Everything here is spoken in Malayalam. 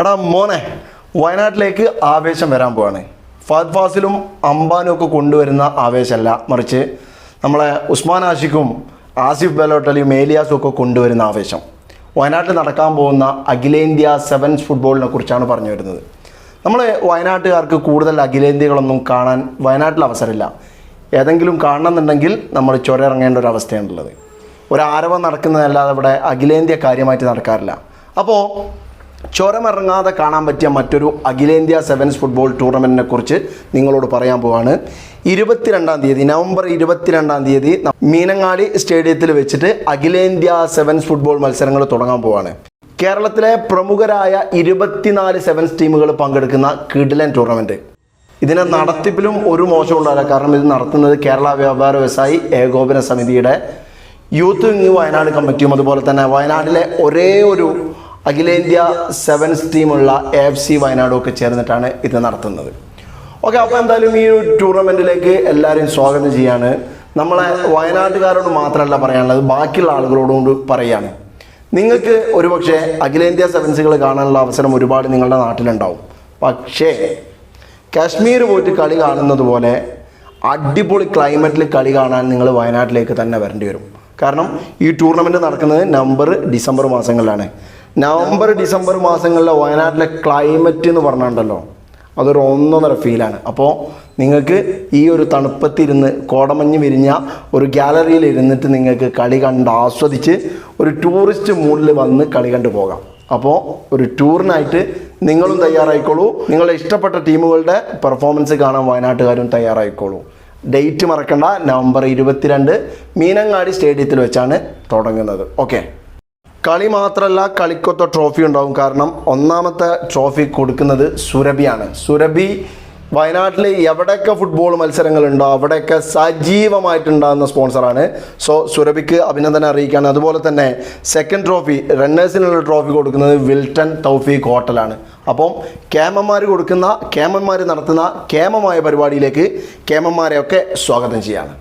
എടാ മോനെ വയനാട്ടിലേക്ക് ആവേശം വരാൻ പോവാണ്. ഫഹദ് ഫാസിലും അംബാനും ഒക്കെ കൊണ്ടുവരുന്ന ആവേശമല്ല. മറിച്ച് നമ്മളെ ഉസ്മാൻ ആഷിഖും ആസിഫ് ബലോട്ടലിയും ഏലിയാസും ഒക്കെ കൊണ്ടുവരുന്ന ആവേശം. വയനാട്ടിൽ നടക്കാൻ പോകുന്ന അഖിലേന്ത്യാ സെവൻസ് ഫുട്ബോളിനെ കുറിച്ചാണ് പറഞ്ഞു വരുന്നത്. നമ്മൾ വയനാട്ടുകാർക്ക് കൂടുതൽ അഖിലേന്ത്യകളൊന്നും കാണാൻ വയനാട്ടിൽ അവസരമില്ല. ഏതെങ്കിലും കാണണമെന്നുണ്ടെങ്കിൽ നമ്മൾ ചുരയിറങ്ങേണ്ട ഒരു അവസ്ഥയാണുള്ളത്. ഒരു ആരവം നടക്കുന്നതല്ലാതെ ഇവിടെ അഖിലേന്ത്യ കാര്യമായിട്ട് നടക്കാറില്ല. അപ്പോൾ ചുരമിറങ്ങാതെ കാണാൻ പറ്റിയ മറ്റൊരു അഖിലേന്ത്യാ സെവൻസ് ഫുട്ബോൾ ടൂർണമെന്റിനെ കുറിച്ച് നിങ്ങളോട് പറയാൻ പോവാണ്. ഇരുപത്തിരണ്ടാം തീയതി നവംബർ ഇരുപത്തിരണ്ടാം തീയതി മീനങ്ങാടി സ്റ്റേഡിയത്തിൽ വെച്ചിട്ട് അഖിലേന്ത്യാ സെവൻസ് ഫുട്ബോൾ മത്സരങ്ങൾ തുടങ്ങാൻ പോവാണ്. കേരളത്തിലെ പ്രമുഖരായ ഇരുപത്തിനാല് സെവൻസ് ടീമുകൾ പങ്കെടുക്കുന്ന കിഡ്ലൻ ടൂർണമെന്റ് ഇതിനെ നടത്തിപ്പിലും ഒരു മോശം ഉണ്ടാവില്ല. കാരണം ഇത് നടത്തുന്നത് കേരള വ്യാപാര വ്യവസായി ഏകോപന സമിതിയുടെ യൂത്ത് വിങ് വയനാട് കമ്മിറ്റിയും അതുപോലെ തന്നെ വയനാട്ടിലെ ഒരേ ഒരു അഖിലേന്ത്യാ സെവൻസ് ടീമുള്ള എ എഫ് സി വയനാടും ഒക്കെ ചേർന്നിട്ടാണ് ഇത് നടത്തുന്നത്. ഓക്കെ അപ്പോൾ എന്തായാലും ഈ ഒരു ടൂർണമെന്റിലേക്ക് എല്ലാവരെയും സ്വാഗതം ചെയ്യാണ്. നമ്മളെ വയനാട്ടുകാരോട് മാത്രമല്ല പറയാനുള്ളത് ബാക്കിയുള്ള ആളുകളോടും പറയുകയാണ് നിങ്ങൾക്ക് ഒരുപക്ഷെ അഖിലേന്ത്യാ സെവൻസുകൾ കാണാനുള്ള അവസരം ഒരുപാട് നിങ്ങളുടെ നാട്ടിലുണ്ടാവും. പക്ഷേ കാശ്മീർ പോയിട്ട് കളി കാണുന്നത് പോലെ അടിപൊളി ക്ലൈമറ്റിൽ കളി കാണാൻ നിങ്ങൾ വയനാട്ടിലേക്ക് തന്നെ വരേണ്ടി വരും. കാരണം ഈ ടൂർണമെന്റ് നടക്കുന്നത് നവംബർ ഡിസംബർ മാസങ്ങളിലാണ്. നവംബർ ഡിസംബർ മാസങ്ങളിലെ വയനാട്ടിലെ ക്ലൈമറ്റ് എന്ന് പറഞ്ഞിട്ടുണ്ടല്ലോ അതൊരു ഒന്നൊന്നര ഫീലാണ് അപ്പോൾ നിങ്ങൾക്ക് ഈ ഒരു തണുപ്പത്തിരുന്ന് കോടമഞ്ഞ് വിരിഞ്ഞ ഒരു ഗാലറിയിൽ ഇരുന്നിട്ട് നിങ്ങൾക്ക് കളി കണ്ട് ആസ്വദിച്ച് ഒരു ടൂറിസ്റ്റ് മൂഡിൽ വന്ന് കളി കണ്ടു പോകാം. അപ്പോൾ ഒരു ടൂറിനായിട്ട് നിങ്ങളും തയ്യാറായിക്കോളൂ. നിങ്ങളുടെ ഇഷ്ടപ്പെട്ട ടീമുകളുടെ പെർഫോമൻസ് കാണാൻ വയനാട്ടുകാരും തയ്യാറായിക്കോളൂ. ഡേറ്റ് മറക്കണ്ട നവംബർ ഇരുപത്തിരണ്ട് മീനങ്ങാടി സ്റ്റേഡിയത്തിൽ വെച്ചാണ് തുടങ്ങുന്നത്. ഓക്കെ കളി മാത്രമല്ല കളിക്കൊത്ത ട്രോഫി ഉണ്ടാവും. കാരണം ഒന്നാമത്തെ ട്രോഫി കൊടുക്കുന്നത് സുരഭിയാണ്. സുരഭി വയനാട്ടിൽ എവിടെയൊക്കെ ഫുട്ബോൾ മത്സരങ്ങൾ ഉണ്ടോ അവിടെയൊക്കെ സജീവമായിട്ടുണ്ടാകുന്ന സ്പോൺസറാണ് സോ സുരഭിക്ക് അഭിനന്ദനം അറിയിക്കുകയാണ്. അതുപോലെ തന്നെ സെക്കൻഡ് ട്രോഫി റണ്ണേഴ്സിനുള്ള ട്രോഫി കൊടുക്കുന്നത് വിൽട്ടൺ തൗഫീഖ് ഹോട്ടലാണ്. അപ്പം കേമന്മാർ കൊടുക്കുന്ന കേമന്മാർ നടത്തുന്ന കേമമായ പരിപാടിയിലേക്ക് കേമന്മാരെയൊക്കെ സ്വാഗതം ചെയ്യാണ്.